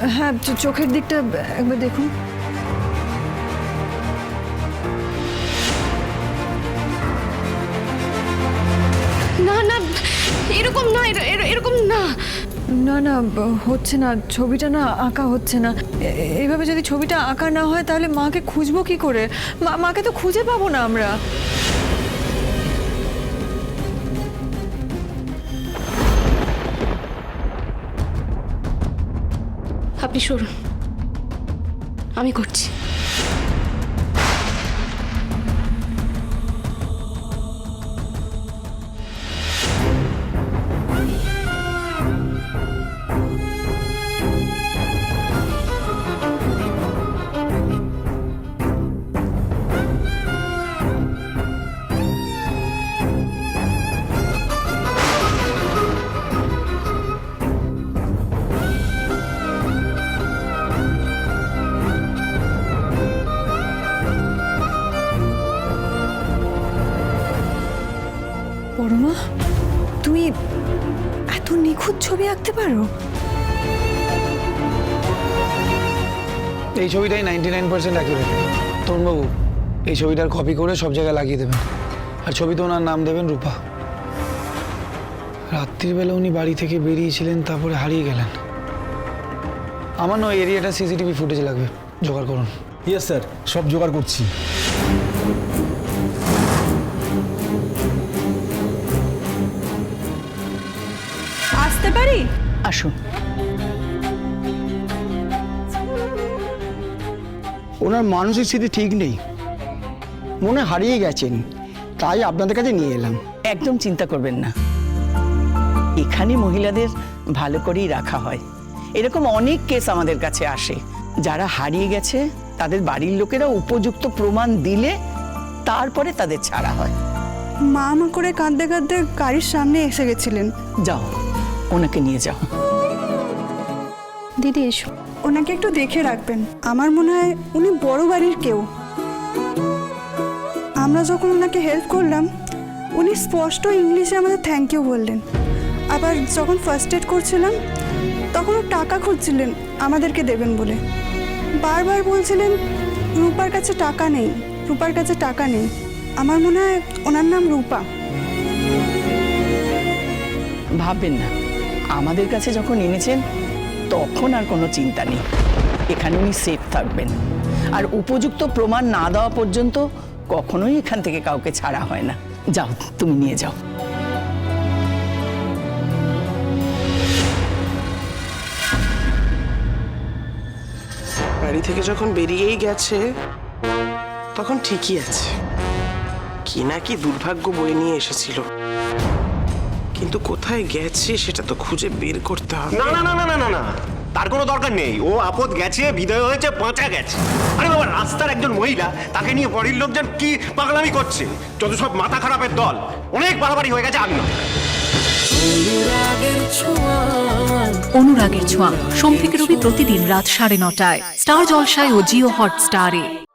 হ্যাঁ চোখের দিকটা একবার দেখুন। না না এরকম না এর- এর- এরকম না। না না হচ্ছে না ছবিটা না আঁকা হচ্ছে না। এইভাবে যদি ছবিটা আঁকা না হয় তাহলে মাকে খুঁজবো কি করে? মাকে তো খুঁজে পাবো না আমরা। আপনি সরুন। আমি করছি। বড়মা তুমি এত নিখুঁত ছবি আঁকতে পারো? এই ছবিটাই নাইনটি নাইন পার্সেন্ট অ্যাকুরেট তরুণবাবু এই ছবিটার কপি করে সব জায়গায় লাগিয়ে দেবেন। আর ছবিতে ওনার নাম দেবেন রূপা। রাত্রিবেলা উনি বাড়ি থেকে বেরিয়েছিলেন তারপরে হারিয়ে গেলেন। আমার নয় এরিয়াটা সিসিটিভি ফুটেজ লাগবে। জোগাড় করুন। ইয়েস স্যার সব জোগাড় করছি। পারি? আসুন। ওনার মানসিক স্থিতি ঠিক নেই। মনে হারিয়ে গেছেন তাই আপনাদের কাছে নিয়ে এলাম। একদম চিন্তা করবেন না। এখানে মহিলাদের ভালো করেই রাখা হয়। এরকম অনেক কেস আমাদের কাছে আসে। যারা হারিয়ে গেছে তাদের বাড়ির লোকেরা উপযুক্ত প্রমাণ দিলে তারপরে তাদের ছাড়া হয়। মা আমা করে কাঁদতে কাঁদতে গাড়ির সামনে এসে গেছিলেন। যাও। ওনাকে নিয়ে যাও। দিদি এসো। ওনাকে একটু দেখে রাখবেন। আমার মনে হয় উনি বড় বাড়ির কেউ। আমরা যখন ওনাকে হেল্প করলাম উনি স্পষ্ট ইংলিশে আমাদের থ্যাংক ইউ বললেন। আবার যখন ফার্স্ট এড করছিলাম তখনও টাকা খুঁজছিলেন আমাদেরকে দেবেন বলে। বারবার বলছিলেন রূপার কাছে টাকা নেই রূপার কাছে টাকা নেই। আমার মনে হয় ওনার নাম রূপা। ভাববেন না। আমাদের কাছে যখন এনেছেন, তখন আর কোনো চিন্তা নেই। এখানে উনি সেফ থাকবেন। আর উপযুক্ত প্রমাণ না দেওয়া পর্যন্ত কখনোই এখান থেকে কাউকে ছাড়া হয় না। যাও, তুমি নিয়ে যাও। বাড়ি থেকে যখন বেরিয়েই গেছে, তখন ঠিকই আছে। কি না কি দুর্ভাগ্য বয়ে নিয়ে এসেছিল। কিন্তু কোথায় গেছে সেটা তো খুঁজে বের করতে হবে। না না না না না না না। তার কোনো দরকার নেই। ও আপদ গেছে বিদায় হয়েছে পাঁচা গেছে। আরে বাবা রাস্তার একজন মহিলা তাকে নিয়ে বাড়ির লোকজন কি পাগলামি করছে? যত সব মাথা খারাপের দল অনেক বাড়াবাড়ি হয়ে গেছে আমি অনুরাগের ছোঁয়া। সোম থেকে রবি প্রতিদিন রাত সাড়ে নটায়। স্টার জলসায় ও জিও হটস্টারে।